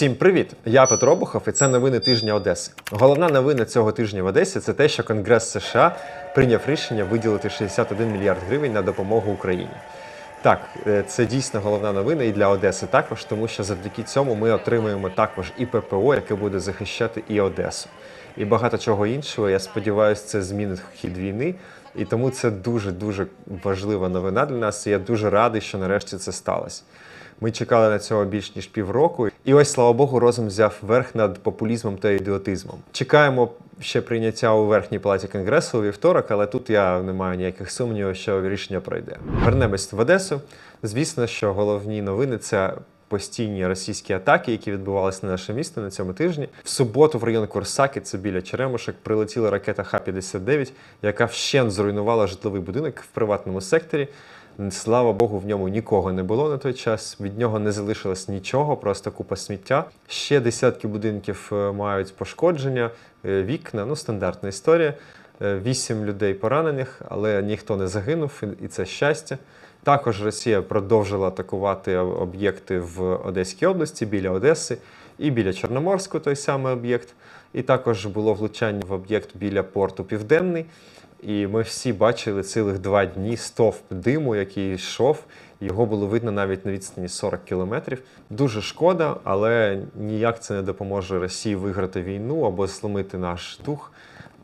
Всім привіт! Я Петро Обухов, і це новини тижня Одеси. Головна новина цього тижня в Одесі це те, що Конгрес США прийняв рішення виділити 61 мільярд гривень на допомогу Україні. Так, е, це дійсно головна новина і для Одеси також, тому що завдяки цьому ми отримуємо також і ППО, яке буде захищати і Одесу. І багато чого іншого. Я сподіваюся, це змінить хід війни. І тому це дуже дуже важлива новина для нас. І я дуже радий, що нарешті це сталося. Ми чекали на цього більш ніж півроку, і ось слава Богу, розум взяв верх над популізмом та ідіотизмом. Чекаємо ще прийняття у верхній палаті конгресу у вівторок, але тут я не маю ніяких сумнівів, що рішення пройде. Вернемось в Одесу. Звісно, що головні новини це. Постійні російські атаки, які відбувалися на наше місто на цьому тижні. В суботу в район Курсаки, це біля Черемушек, прилетіла ракета Х-59, яка вщент зруйнувала житловий будинок в приватному секторі. Слава Богу, в ньому нікого не було на той час. Від нього не залишилось нічого, просто купа сміття. Ще десятки будинків е, мають пошкодження, е, вікна, ну стандартна історія. Е, Вісім людей поранених, але ніхто не загинув, і- це щастя. Також Росія продовжила атакувати об'єкти в Одеській області біля Одеси і біля Чорноморську, той самий об'єкт. І також було влучання в об'єкт біля порту Південний. І ми всі бачили цілих два дні стовп диму, який йшов. Його було видно навіть на відстані 40 кілометрів. Дуже шкода, але ніяк це не допоможе Росії виграти війну або зломити наш дух.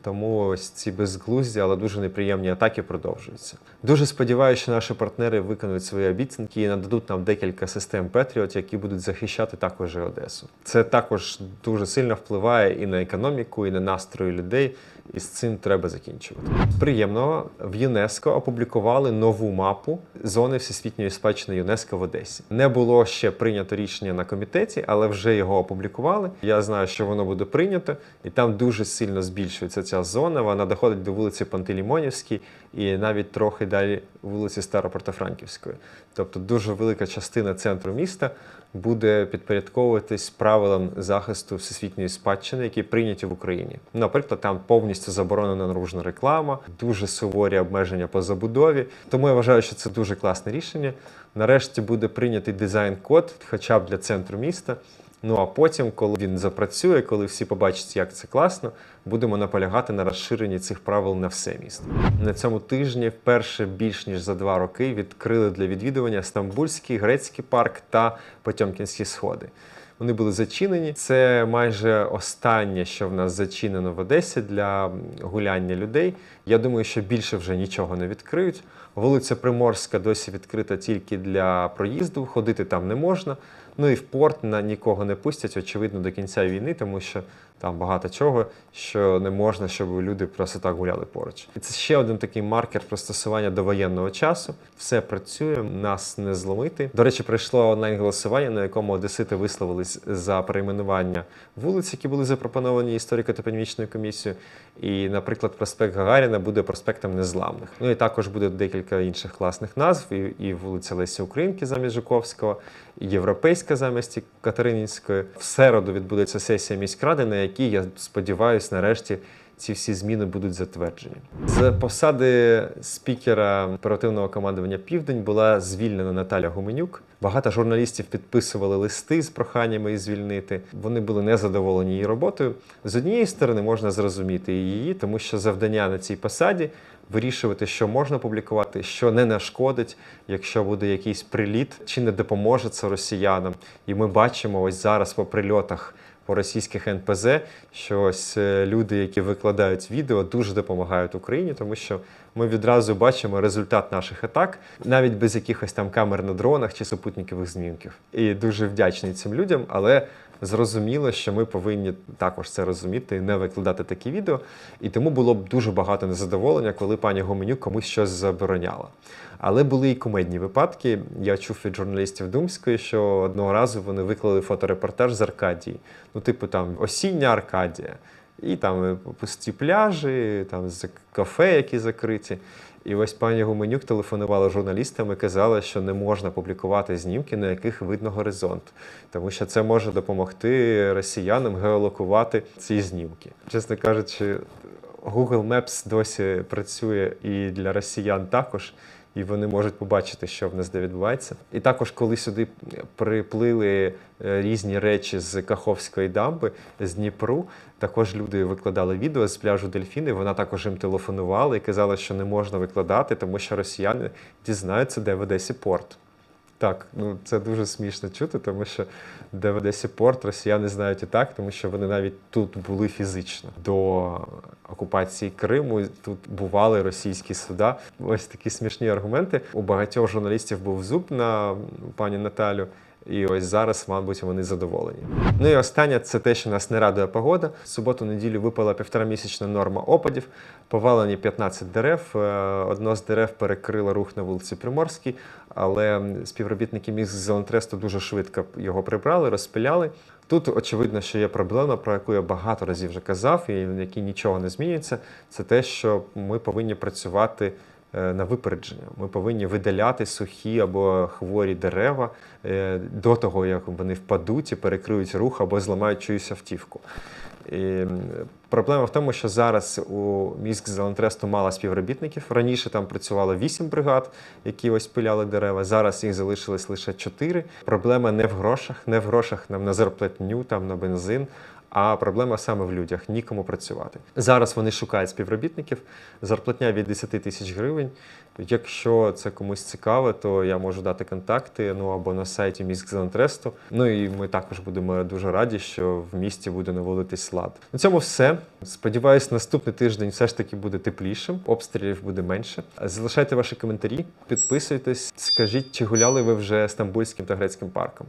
Тому ось ці безглузді, але дуже неприємні атаки продовжуються. Дуже сподіваюся, що наші партнери виконують свої обіцянки і нададуть нам декілька систем Петріот, які будуть захищати також і Одесу. Це також дуже сильно впливає і на економіку, і на настрої людей. І з цим треба закінчувати. З Приємного в ЮНЕСКО опублікували нову мапу зони всесвітньої спадщини ЮНЕСКО в Одесі. Не було ще прийнято рішення на комітеті, але вже його опублікували. Я знаю, що воно буде прийнято, і там дуже сильно збільшується ця зона. Вона доходить до вулиці Пантелеймонівській і навіть трохи далі вулиці Старопортофранківської. Тобто дуже велика частина центру міста буде підпорядковуватись правилам захисту всесвітньої спадщини, які прийняті в Україні. Наприклад, там повністю заборонена наружна реклама, дуже суворі обмеження по забудові. Тому я вважаю, що це дуже класне рішення. Нарешті буде прийнятий дизайн-код, хоча б для центру міста. Ну а потім, коли він запрацює, коли всі побачать, як це класно, будемо наполягати на розширенні цих правил на все місто. На цьому тижні вперше більш ніж за два роки відкрили для відвідування Стамбульський, грецький парк та Потьомкінські сходи. Вони були зачинені. Це майже останнє, що в нас зачинено в Одесі для гуляння людей. Я думаю, що більше вже нічого не відкриють. Вулиця Приморська досі відкрита тільки для проїзду, ходити там не можна. Ну і в порт на нікого не пустять, очевидно, до кінця війни, тому що там багато чого, що не можна, щоб люди просто так гуляли поруч. І це ще один такий маркер пристосування до воєнного часу. Все працює, нас не зломити. До речі, прийшло онлайн голосування, на якому одесити висловились за перейменування вулиць, які були запропоновані історико-топонімічною комісією. І, наприклад, проспект Гагаріна буде проспектом Незламних. Ну і також буде декілька інших класних назв, і, і вулиця Лесі Українки замість Жуковського, і Європейська замість Катеринінської. В середу відбудеться сесія міськради, на якій я сподіваюся, нарешті. Ці всі зміни будуть затверджені. З посади спікера оперативного командування Південь була звільнена Наталя Гуменюк. Багато журналістів підписували листи з проханнями її звільнити. Вони були незадоволені її роботою. З однієї сторони можна зрозуміти її, тому що завдання на цій посаді вирішувати, що можна публікувати, що не нашкодить, якщо буде якийсь приліт, чи не допоможе це росіянам. І ми бачимо ось зараз по прильотах по російських НПЗ, що ось е, люди, які викладають відео, дуже допомагають Україні, тому що ми відразу бачимо результат наших атак, навіть без якихось там камер на дронах чи супутникових знімків. І дуже вдячний цим людям, але зрозуміло, що ми повинні також це розуміти і не викладати такі відео. І тому було б дуже багато незадоволення, коли пані Гоменюк комусь щось забороняла. Але були і кумедні випадки. Я чув від журналістів Думської, що одного разу вони виклали фоторепортаж з Аркадії. Ну, типу, там осіння Аркадія. І там е, пусті пляжі, там кафе, які закриті. І ось пані Гуменюк телефонувала журналістам і казала, що не можна публікувати знімки, на яких видно горизонт, тому що це може допомогти росіянам геолокувати ці знімки. Чесно кажучи, Google Maps досі працює і для росіян також. І вони можуть побачити, що в нас де відбувається. І також, коли сюди приплили е, різні речі з Каховської дамби, з Дніпру, також люди викладали відео з пляжу Дельфіни. Вона також їм телефонувала і казала, що не можна викладати, тому що росіяни дізнаються, де в Одесі порт. Так, ну це дуже смішно чути, тому що де Одесі порт росіяни знають і так, тому що вони навіть тут були фізично. До окупації Криму тут бували російські суда. Ось такі смішні аргументи. У багатьох журналістів був зуб на пані Наталю. І ось зараз, мабуть, вони задоволені. Ну і останнє це те, що нас не радує погода. В суботу-неділю випала півторамісячна норма опадів, повалені 15 дерев. Е, Одно з дерев перекрило рух на вулиці Приморській, але співробітники міськзелентресту дуже швидко його прибрали, розпиляли. Тут очевидно, що є проблема, про яку я багато разів вже казав, і в якій нічого не змінюється. Це те, що ми повинні працювати на випередження. Ми повинні видаляти сухі або хворі дерева е, до того, як вони впадуть і перекриють рух або зламають чиюсь автівку. І проблема в тому, що зараз у міськ Зелентресту мало співробітників. Раніше там працювало 8 бригад, які ось пиляли дерева. Зараз їх залишилось лише 4. Проблема не в грошах, не в грошах нам на зарплатню, там на бензин. А проблема саме в людях, нікому працювати. Зараз вони шукають співробітників, зарплатня від 10 тисяч гривень. Якщо це комусь цікаво, то я можу дати контакти ну або на сайті міськзелентресту. Ну і ми також будемо дуже раді, що в місті буде наводитись лад. На цьому все. Сподіваюсь, наступний тиждень все ж таки буде теплішим, обстрілів буде менше. Залишайте ваші коментарі, підписуйтесь, скажіть, чи гуляли ви вже Стамбульським та грецьким парком.